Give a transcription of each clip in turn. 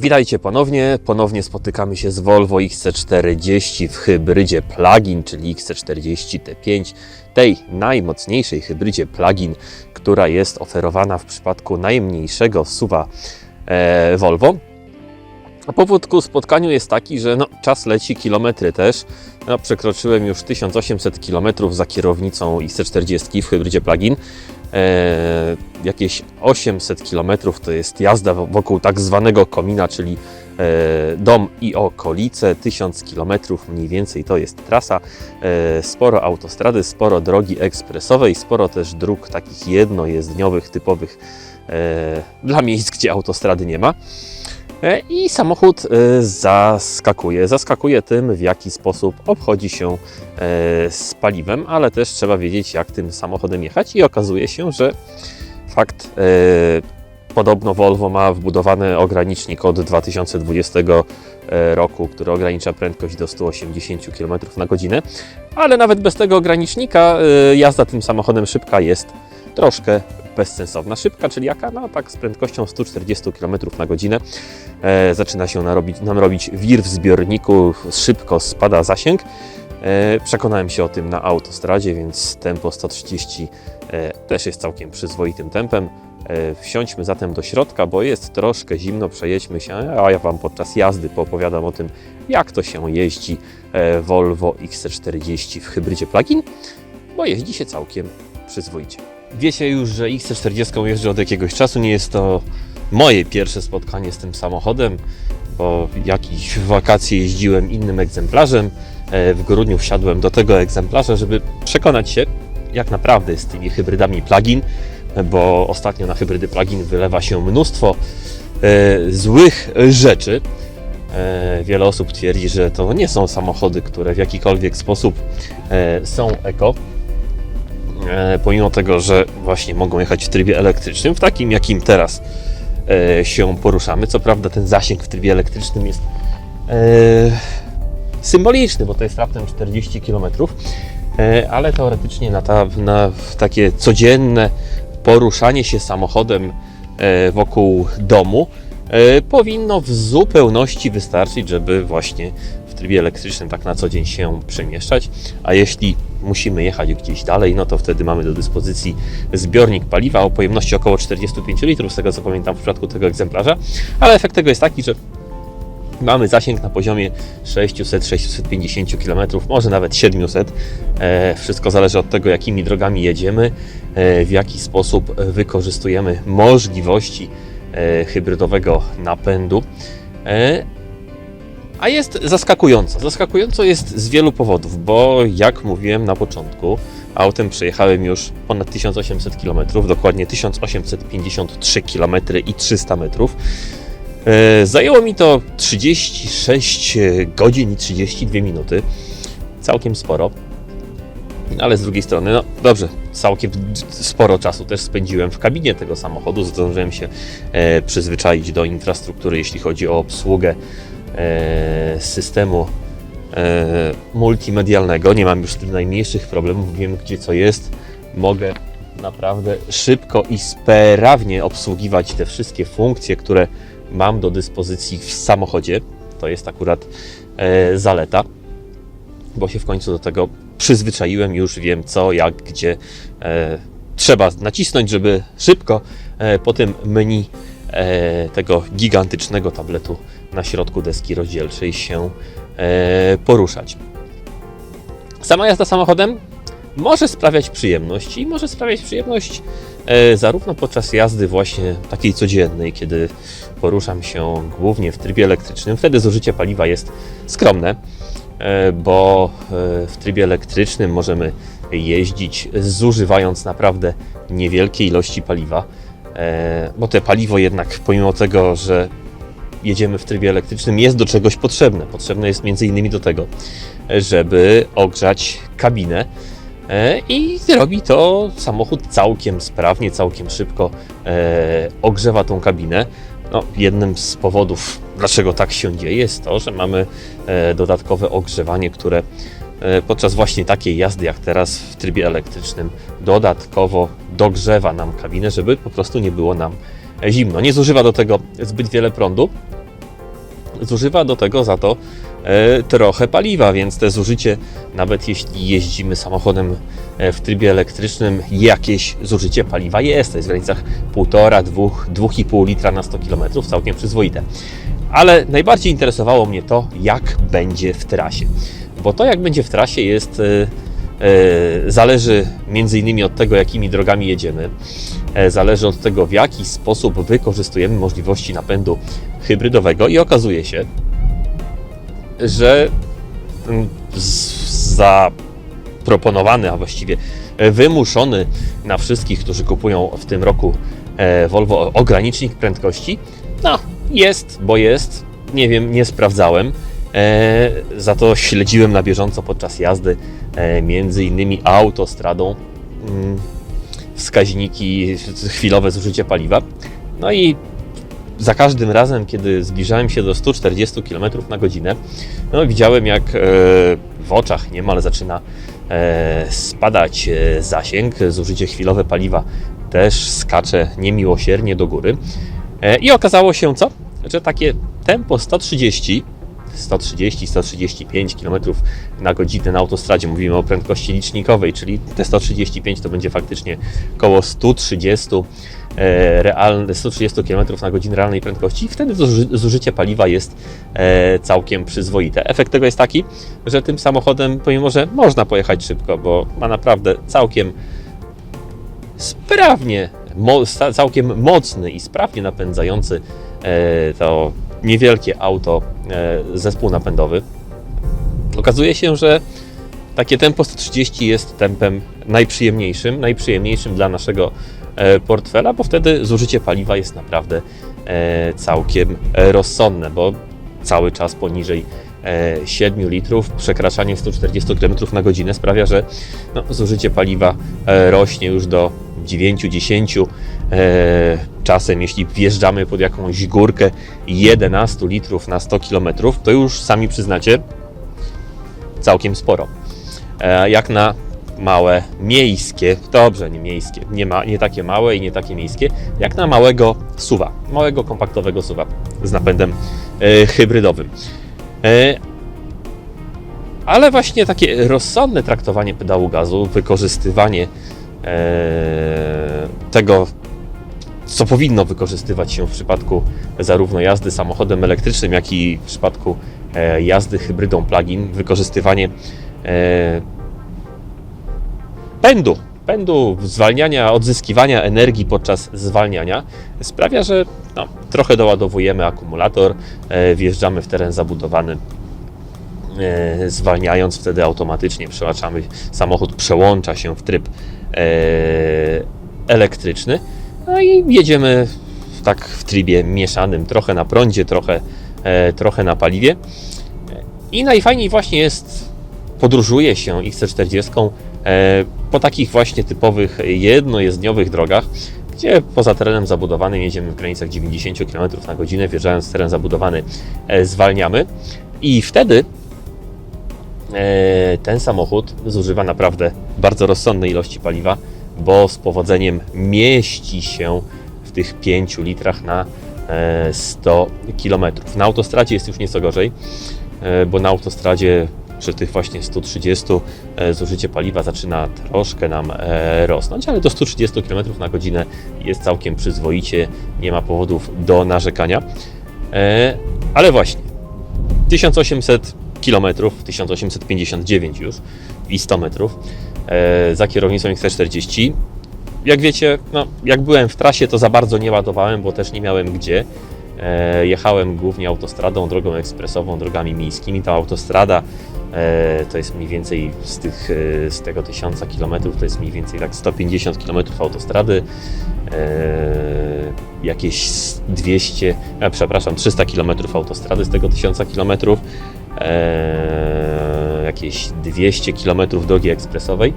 Witajcie ponownie. Ponownie spotykamy się z Volvo XC40 w hybrydzie plug-in, czyli XC40 T5, tej najmocniejszej hybrydzie plug-in, która jest oferowana w przypadku najmniejszego suwa e, Volvo. A powód ku spotkaniu jest taki, że no, czas leci, kilometry też. No, przekroczyłem już 1800 km za kierownicą XC40 w hybrydzie plug-in. E, jakieś 800 km to jest jazda wo- wokół tak zwanego komina, czyli e, dom i okolice. 1000 km mniej więcej to jest trasa. E, sporo autostrady, sporo drogi ekspresowej, sporo też dróg takich jednojezdniowych, typowych dla miejsc, gdzie autostrady nie ma. E, I samochód e, zaskakuje. Zaskakuje tym, w jaki sposób obchodzi się e, z paliwem, ale też trzeba wiedzieć, jak tym samochodem jechać. I okazuje się, że fakt, podobno Volvo ma wbudowany ogranicznik od 2020 e, roku, który ogranicza prędkość do 180 km na godzinę, ale nawet bez tego ogranicznika jazda tym samochodem szybka jest troszkę bezsensowna. Szybka, czyli jaka? No tak z prędkością 140 km na godzinę e, zaczyna się narobić, nam robić wir w zbiorniku, szybko spada zasięg. E, przekonałem się o tym na autostradzie, więc tempo 130 e, też jest całkiem przyzwoitym tempem. E, wsiądźmy zatem do środka, bo jest troszkę zimno, przejedźmy się, a ja Wam podczas jazdy poopowiadam o tym, jak to się jeździ e, Volvo XC40 w hybrydzie plug-in, bo jeździ się całkiem przyzwoicie. Wiecie już, że XC40 jeżdżę od jakiegoś czasu, nie jest to moje pierwsze spotkanie z tym samochodem, bo jakieś wakacje jeździłem innym egzemplarzem. E, W grudniu wsiadłem do tego egzemplarza, żeby przekonać się, jak naprawdę z tymi hybrydami plug-in, bo ostatnio na hybrydy plug-in wylewa się mnóstwo e, złych rzeczy. E, Wiele osób twierdzi, że to nie są samochody, które w jakikolwiek sposób są eko. E, Pomimo tego, że właśnie mogą jechać w trybie elektrycznym, w takim jakim teraz e, się poruszamy. Co prawda ten zasięg w trybie elektrycznym jest e, symboliczny, bo to jest raptem 40 km, ale teoretycznie na, ta, na takie codzienne poruszanie się samochodem wokół domu powinno w zupełności wystarczyć, żeby właśnie w trybie elektrycznym tak na co dzień się przemieszczać, a jeśli musimy jechać gdzieś dalej, no to wtedy mamy do dyspozycji zbiornik paliwa o pojemności około 45 litrów, z tego co pamiętam w przypadku tego egzemplarza, ale efekt tego jest taki, że mamy zasięg na poziomie 600-650 km, może nawet 700. E, Wszystko zależy od tego, jakimi drogami jedziemy, e, w jaki sposób wykorzystujemy możliwości e, hybrydowego napędu. A jest zaskakująco. Zaskakująco jest z wielu powodów, bo jak mówiłem na początku, autem przejechałem już ponad 1800 km, dokładnie 1853 km i 300 metrów. E, Zajęło mi to 36 godzin i 32 minuty. Całkiem sporo. Ale z drugiej strony, no dobrze, całkiem sporo czasu też spędziłem w kabinie tego samochodu. Zdążyłem się e, przyzwyczaić do infrastruktury, jeśli chodzi o obsługę systemu e, multimedialnego. Nie mam już z tym najmniejszych problemów, wiem gdzie co jest. Mogę naprawdę szybko i sprawnie obsługiwać te wszystkie funkcje, które mam do dyspozycji w samochodzie. To jest akurat e, zaleta, bo się w końcu do tego przyzwyczaiłem, już wiem co, jak, gdzie e, trzeba nacisnąć, żeby szybko e, po tym menu e, tego gigantycznego tabletu na środku deski rozdzielczej się e, poruszać. Sama jazda samochodem może sprawiać przyjemność i może sprawiać przyjemność e, zarówno podczas jazdy właśnie takiej codziennej, kiedy poruszam się głównie w trybie elektrycznym, wtedy zużycie paliwa jest skromne, e, bo e, w trybie elektrycznym możemy jeździć zużywając naprawdę niewielkie ilości paliwa, e, bo te paliwo jednak pomimo tego, że jedziemy w trybie elektrycznym jest do czegoś potrzebne. Potrzebne jest między innymi do tego, żeby ogrzać kabinę, E, I robi to samochód całkiem sprawnie, całkiem szybko e, ogrzewa tą kabinę. No, jednym z powodów, dlaczego tak się dzieje, jest to, że mamy e, dodatkowe ogrzewanie, które podczas właśnie takiej jazdy jak teraz w trybie elektrycznym dodatkowo dogrzewa nam kabinę, żeby po prostu nie było nam zimno. Nie zużywa do tego zbyt wiele prądu, zużywa do tego za to e, trochę paliwa, więc te zużycie, nawet jeśli jeździmy samochodem e, w trybie elektrycznym, jakieś zużycie paliwa jest. To jest w granicach 1,5-2,5 litra na 100 km, całkiem przyzwoite. Ale najbardziej interesowało mnie to, jak będzie w trasie. Bo to, jak będzie w trasie, jest. E, Zależy między innymi od tego, jakimi drogami jedziemy. E, Zależy od tego, w jaki sposób wykorzystujemy możliwości napędu hybrydowego i okazuje się, że mm, zaproponowany, a właściwie wymuszony na wszystkich, którzy kupują w tym roku e, Volvo ogranicznik prędkości, no jest, bo jest. Nie wiem, nie sprawdzałem. E, za to śledziłem na bieżąco podczas jazdy e, między innymi autostradą mm, wskaźniki, chwilowe zużycie paliwa. No i za każdym razem, kiedy zbliżałem się do 140 km na godzinę, no, widziałem jak e, w oczach niemal zaczyna e, spadać e, zasięg, zużycie chwilowe paliwa też skacze niemiłosiernie do góry. E, I okazało się co? Że takie tempo 130 130-135 km na godzinę na autostradzie. Mówimy o prędkości licznikowej, czyli te 135 to będzie faktycznie około 130 e, realne, 130 km na godzinę realnej prędkości i wtedy zuży, zużycie paliwa jest e, całkiem przyzwoite. Efekt tego jest taki, że tym samochodem, pomimo że można pojechać szybko, bo ma naprawdę całkiem sprawnie, całkiem mocny i sprawnie napędzający e, to niewielkie auto e, zespół napędowy. Okazuje się, że takie tempo 130 jest tempem najprzyjemniejszym, najprzyjemniejszym dla naszego e, portfela, bo wtedy zużycie paliwa jest naprawdę e, całkiem rozsądne, bo cały czas poniżej e, 7 litrów, przekraczanie 140 km na godzinę sprawia, że no, zużycie paliwa rośnie już do 9-10. E, czasem, jeśli wjeżdżamy pod jakąś górkę 11 litrów na 100 km, to już sami przyznacie całkiem sporo. E, jak na małe miejskie, dobrze, nie miejskie, nie, ma, nie takie małe i nie takie miejskie, jak na małego suwa, małego kompaktowego suwa z napędem e, hybrydowym. E, ale właśnie takie rozsądne traktowanie pedału gazu, wykorzystywanie tego, co powinno wykorzystywać się w przypadku zarówno jazdy samochodem elektrycznym, jak i w przypadku e, jazdy hybrydą plug-in, wykorzystywanie e, pędu, pędu zwalniania, odzyskiwania energii podczas zwalniania sprawia, że no, trochę doładowujemy akumulator, e, wjeżdżamy w teren zabudowany, zwalniając wtedy automatycznie. Przełaczamy, samochód przełącza się w tryb elektryczny, no i jedziemy tak w trybie mieszanym, trochę na prądzie, trochę, e, trochę na paliwie. I najfajniej właśnie jest, podróżuje się XC40 e, po takich właśnie typowych jednojezdniowych drogach, gdzie poza terenem zabudowanym jedziemy w granicach 90 km na godzinę, wjeżdżając w teren zabudowany e, zwalniamy i wtedy e, ten samochód zużywa naprawdę bardzo rozsądne ilości paliwa, bo z powodzeniem mieści się w tych 5 litrach na e, 100 km. Na autostradzie jest już nieco gorzej, e, bo na autostradzie przy tych właśnie 130 e, zużycie paliwa zaczyna troszkę nam e, rosnąć, ale do 130 km na godzinę jest całkiem przyzwoicie, nie ma powodów do narzekania. E, Ale właśnie, 1800 km, 1859 już i 100 metrów e, za kierownicą XC40. Jak wiecie, no, jak byłem w trasie, to za bardzo nie ładowałem, bo też nie miałem gdzie. E, jechałem głównie autostradą, drogą ekspresową, drogami miejskimi. Ta autostrada e, to jest mniej więcej z, tych, e, z tego 1000 km, to jest mniej więcej tak 150 km autostrady, e, jakieś 200, e, przepraszam, 300 km autostrady z tego 1000 km, e, jakieś 200 km drogi ekspresowej.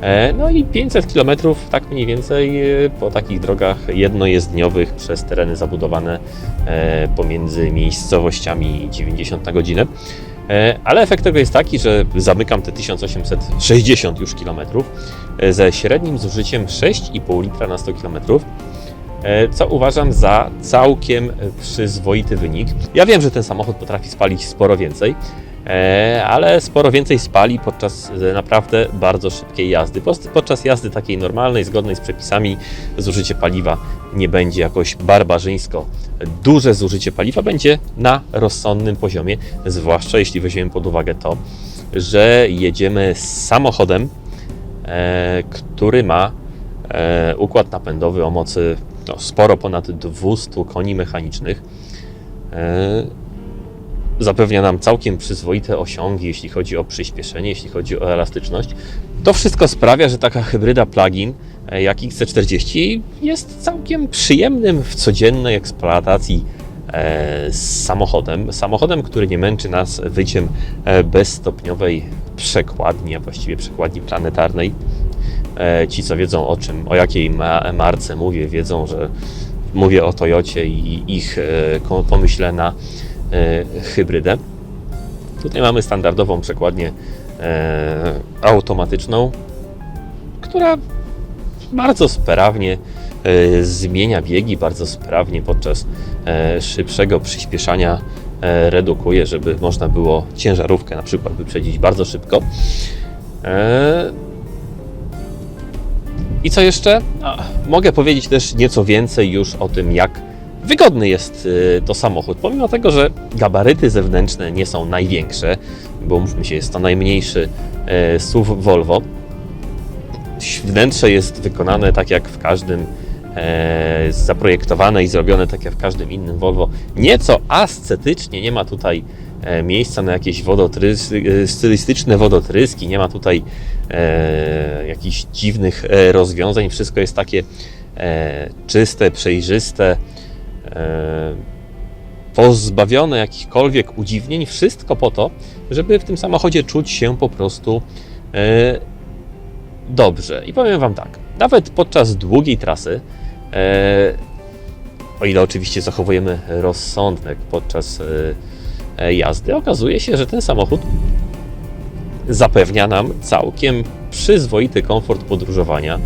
E, No i 500 km, tak mniej więcej, e, po takich drogach jednojezdniowych przez tereny zabudowane e, pomiędzy miejscowościami 90 na godzinę. Ale efekt tego jest taki, że zamykam te 1860 już kilometrów ze średnim zużyciem 6,5 litra na 100 km. co uważam za całkiem przyzwoity wynik. Ja wiem, że ten samochód potrafi spalić sporo więcej, ale sporo więcej spali podczas e, naprawdę bardzo szybkiej jazdy. Podczas jazdy takiej normalnej, zgodnej z przepisami, zużycie paliwa nie będzie jakoś barbarzyńsko. Duże zużycie paliwa będzie na rozsądnym poziomie, zwłaszcza jeśli weźmiemy pod uwagę to, że jedziemy z samochodem, e, który ma e, układ napędowy o mocy no, sporo ponad 200 koni mechanicznych. Zapewnia nam całkiem przyzwoite osiągi, jeśli chodzi o przyspieszenie, jeśli chodzi o elastyczność. To wszystko sprawia, że taka hybryda plug-in e, jak XC40 jest całkiem przyjemnym w codziennej eksploatacji e, z samochodem. Samochodem, który nie męczy nas wyciem e, bezstopniowej przekładni, a właściwie przekładni planetarnej. Ci, co wiedzą o czym, o jakiej ma- marce mówię, wiedzą, że mówię o Toyocie i ich pomyśle na hybrydę. Tutaj mamy standardową przekładnię e, automatyczną, która bardzo sprawnie e, zmienia biegi, bardzo sprawnie podczas e, szybszego przyspieszania e, redukuje, żeby można było ciężarówkę na przykład wyprzedzić bardzo szybko. E, I co jeszcze? Mogę powiedzieć też nieco więcej już o tym, jak wygodny jest y, to samochód. Pomimo tego, że gabaryty zewnętrzne nie są największe, bo mówmy się, jest to najmniejszy e, SUV Volvo. Wnętrze jest wykonane tak jak w każdym, e, zaprojektowane i zrobione tak jak w każdym innym Volvo. Nieco ascetycznie, nie ma tutaj e, miejsca na jakieś wodotrys, stylistyczne wodotryski, nie ma tutaj jakichś dziwnych rozwiązań. Wszystko jest takie czyste, przejrzyste, pozbawione jakichkolwiek udziwnień. Wszystko po to, żeby w tym samochodzie czuć się po prostu e, dobrze. I powiem Wam tak, nawet podczas długiej trasy, e, o ile oczywiście zachowujemy rozsądek podczas e, e, jazdy, okazuje się, że ten samochód zapewnia nam całkiem przyzwoity komfort podróżowania.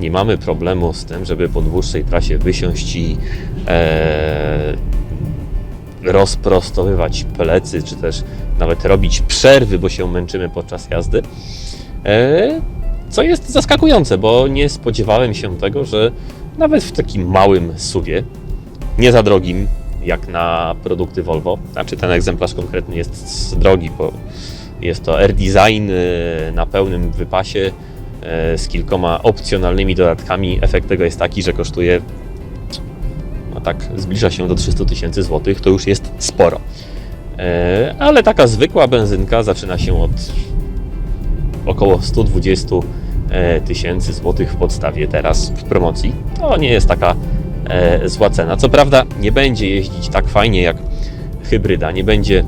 Nie mamy problemu z tym, żeby po dłuższej trasie wysiąść i e, rozprostowywać plecy, czy też nawet robić przerwy, bo się męczymy podczas jazdy. E, co jest zaskakujące, bo nie spodziewałem się tego, że nawet w takim małym suwie, nie za drogim jak na produkty Volvo, znaczy ten egzemplarz konkretny jest drogi, bo jest to R-Design e, na pełnym wypasie z kilkoma opcjonalnymi dodatkami. Efekt tego jest taki, że kosztuje tak, zbliża się do 300 tysięcy złotych, to już jest sporo. E, Ale taka zwykła benzynka zaczyna się od około 120 e, tysięcy złotych w podstawie teraz w promocji. To nie jest taka e, zła cena. Co prawda nie będzie jeździć tak fajnie jak hybryda, nie będzie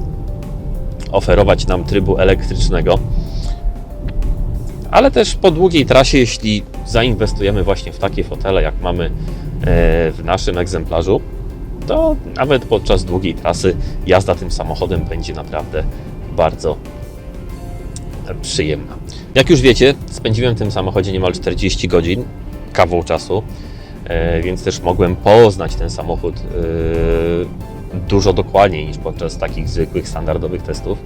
oferować nam trybu elektrycznego, ale też po długiej trasie, jeśli zainwestujemy właśnie w takie fotele, jak mamy e, w naszym egzemplarzu, to nawet podczas długiej trasy jazda tym samochodem będzie naprawdę bardzo przyjemna. Jak już wiecie, spędziłem w tym samochodzie niemal 40 godzin, kawał czasu, e, więc też mogłem poznać ten samochód e, dużo dokładniej niż podczas takich zwykłych, standardowych testów.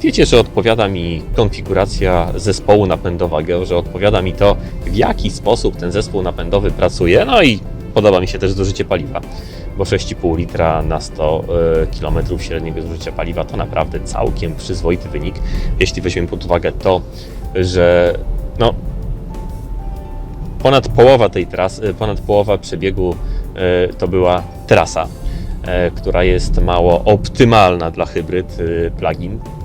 E, Wiecie, że odpowiada mi konfiguracja zespołu napędowego, że odpowiada mi to, w jaki sposób ten zespół napędowy pracuje, no i podoba mi się też zużycie paliwa, bo 6,5 litra na 100 km średniego zużycia paliwa to naprawdę całkiem przyzwoity wynik, jeśli weźmiemy pod uwagę to, że no, ponad połowa tej trasy, ponad połowa przebiegu e, to była trasa, e, która jest mało optymalna dla hybryd e, plug-in.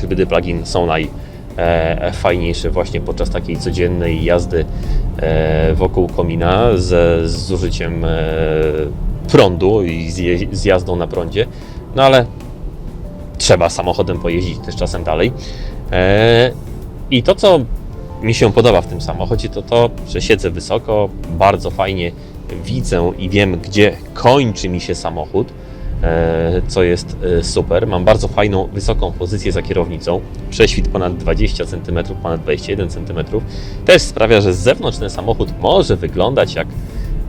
Hybrydy plug-in są najfajniejsze właśnie podczas takiej codziennej jazdy e, wokół komina z zużyciem e, prądu i z, jazdą na prądzie. No ale trzeba samochodem pojeździć też czasem dalej. E, I to, co mi się podoba w tym samochodzie, to to, że siedzę wysoko, bardzo fajnie widzę i wiem, gdzie kończy mi się samochód. E, co jest e, super. Mam bardzo fajną, wysoką pozycję za kierownicą. Prześwit ponad 20 cm, ponad 21 cm. Też sprawia, że z zewnątrz ten samochód może wyglądać jak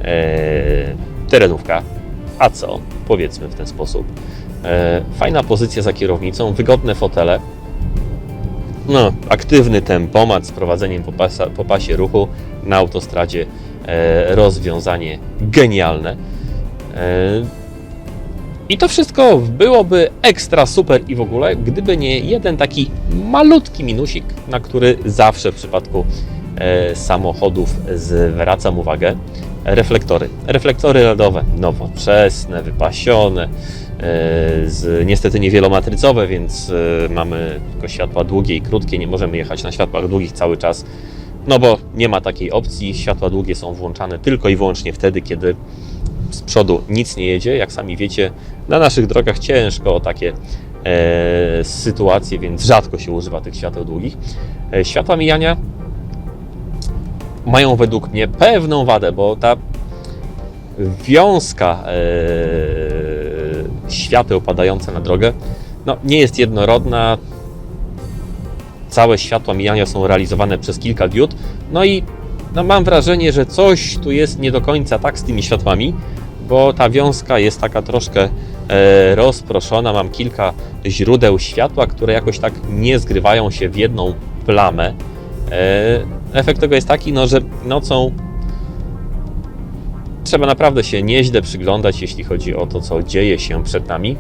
e, terenówka. A co? Powiedzmy w ten sposób. Fajna pozycja za kierownicą, wygodne fotele. No, aktywny tempomat z prowadzeniem po, pasa, po pasie ruchu na autostradzie. Rozwiązanie genialne. I to wszystko byłoby ekstra super i w ogóle, gdyby nie jeden taki malutki minusik, na który zawsze w przypadku e, samochodów zwracam uwagę. Reflektory. Reflektory LEDowe, nowoczesne, wypasione, e, z, niestety niewielomatrycowe, więc e, mamy tylko światła długie i krótkie, nie możemy jechać na światłach długich cały czas, no bo nie ma takiej opcji. Światła długie są włączane tylko i wyłącznie wtedy, kiedy z przodu nic nie jedzie. Jak sami wiecie, na naszych drogach ciężko o takie e, sytuacje, więc rzadko się używa tych świateł długich. E, światła mijania mają według mnie pewną wadę, bo ta wiązka e, świateł padająca na drogę no, nie jest jednorodna. Całe światła mijania są realizowane przez kilka diod. No i no, mam wrażenie, że coś tu jest nie do końca tak z tymi światłami, bo ta wiązka jest taka troszkę rozproszona. Mam kilka źródeł światła, które jakoś tak nie zgrywają się w jedną plamę. E, efekt tego jest taki, no, że nocą trzeba naprawdę się nieźle przyglądać, jeśli chodzi o to, co dzieje się przed nami,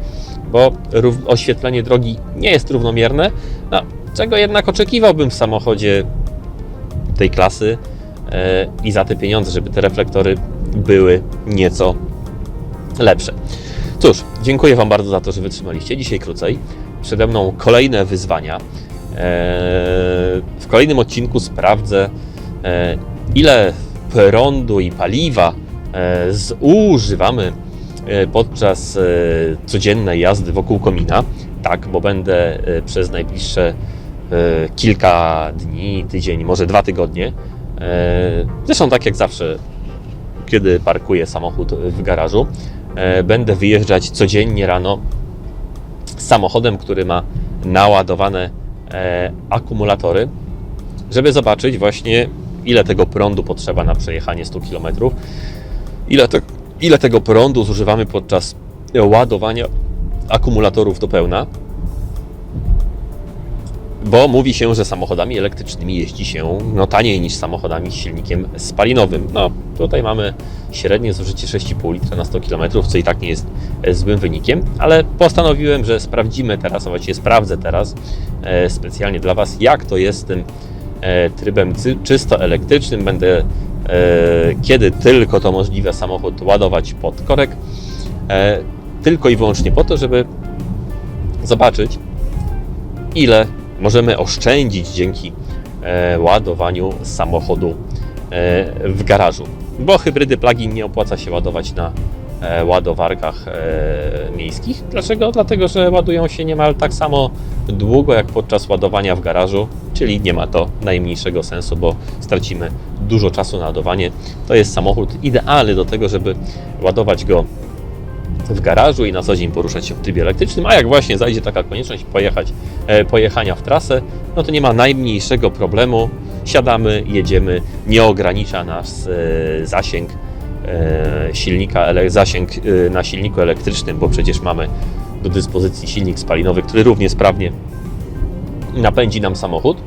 bo oświetlenie drogi nie jest równomierne, no, czego jednak oczekiwałbym w samochodzie tej klasy e, i za te pieniądze, żeby te reflektory były nieco lepsze. Cóż, dziękuję Wam bardzo za to, że wytrzymaliście. Dzisiaj krócej. Przede mną kolejne wyzwania. E, W kolejnym odcinku sprawdzę, e, ile prądu i paliwa e, zużywamy podczas codziennej jazdy wokół komina. Tak, bo będę przez najbliższe kilka dni, tydzień, może dwa tygodnie. Zresztą tak jak zawsze, kiedy parkuję samochód w garażu, będę wyjeżdżać codziennie rano samochodem, który ma naładowane e, akumulatory, żeby zobaczyć właśnie ile tego prądu potrzeba na przejechanie 100 km, ile, te, ile tego prądu zużywamy podczas ładowania akumulatorów do pełna. Bo mówi się, że samochodami elektrycznymi jeździ się no, taniej niż samochodami z silnikiem spalinowym. No, tutaj mamy średnie zużycie 6,5 litra na 100 km, co i tak nie jest e, złym wynikiem, ale postanowiłem, że sprawdzimy teraz, a właściwie sprawdzę teraz e, specjalnie dla Was, jak to jest z tym e, trybem czysto elektrycznym. Będę, e, kiedy tylko to możliwe, samochód ładować pod korek, e, tylko i wyłącznie po to, żeby zobaczyć, ile możemy oszczędzić dzięki e, ładowaniu samochodu e, w garażu. Bo hybrydy plug-in nie opłaca się ładować na e, ładowarkach miejskich. Dlaczego? Dlatego, że ładują się niemal tak samo długo jak podczas ładowania w garażu, czyli nie ma to najmniejszego sensu, bo stracimy dużo czasu na ładowanie. To jest samochód idealny do tego, żeby ładować go w garażu i na co dzień poruszać się w trybie elektrycznym, a jak właśnie zajdzie taka konieczność pojechać, e, pojechania w trasę, no to nie ma najmniejszego problemu. Siadamy, jedziemy, nie ogranicza nas e, zasięg e, silnika, zasięg na silniku elektrycznym, bo przecież mamy do dyspozycji silnik spalinowy, który równie sprawnie napędzi nam samochód.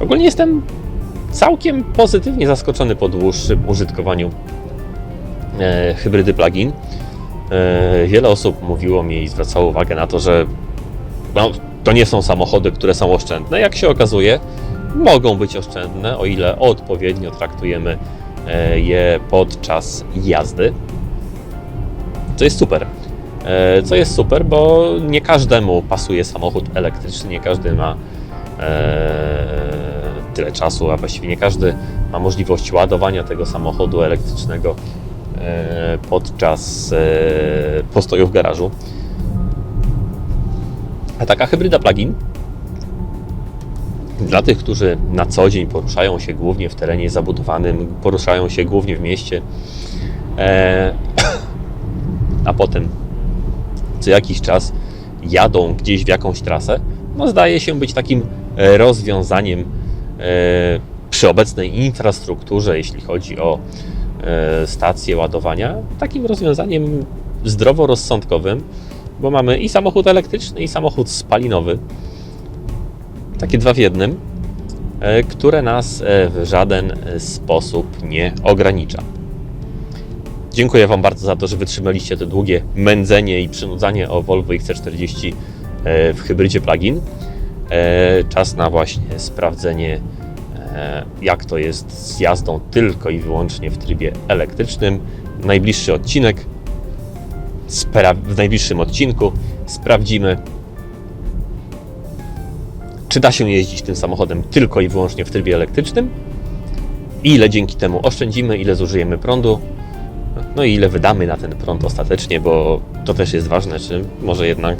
Ogólnie jestem całkiem pozytywnie zaskoczony po dłuższym użytkowaniu hybrydy plug-in. E, wiele osób mówiło mi i zwracało uwagę na to, że no, to nie są samochody, które są oszczędne. Jak się okazuje, mogą być oszczędne, o ile odpowiednio traktujemy e, je podczas jazdy. Co jest super. E, Co jest super, bo nie każdemu pasuje samochód elektryczny, nie każdy ma e, tyle czasu, a właściwie nie każdy ma możliwość ładowania tego samochodu elektrycznego e, podczas e, postoju w garażu. A taka hybryda plug-in dla tych, którzy na co dzień poruszają się głównie w terenie zabudowanym, poruszają się głównie w mieście, e, a potem co jakiś czas jadą gdzieś w jakąś trasę, no zdaje się być takim e, rozwiązaniem e, przy obecnej infrastrukturze, jeśli chodzi o e, stacje ładowania, takim rozwiązaniem zdroworozsądkowym, bo mamy i samochód elektryczny, i samochód spalinowy. Takie dwa w jednym, e, które nas e, w żaden e, sposób nie ogranicza. Dziękuję Wam bardzo za to, że wytrzymaliście to długie mędzenie i przynudzanie o Volvo XC40 e, w hybrydzie plug-in. E, Czas na właśnie sprawdzenie, e, jak to jest z jazdą tylko i wyłącznie w trybie elektrycznym. Najbliższy odcinek, w najbliższym odcinku sprawdzimy, czy da się jeździć tym samochodem tylko i wyłącznie w trybie elektrycznym, ile dzięki temu oszczędzimy, ile zużyjemy prądu, no i ile wydamy na ten prąd ostatecznie, bo to też jest ważne, czy może jednak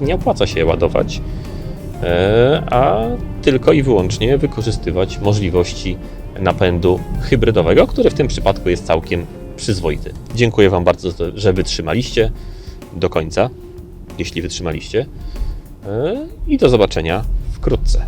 nie opłaca się ładować, e, a tylko i wyłącznie wykorzystywać możliwości napędu hybrydowego, który w tym przypadku jest całkiem przyzwoity. Dziękuję Wam bardzo, że wytrzymaliście do końca, jeśli wytrzymaliście, e, i do zobaczenia wkrótce.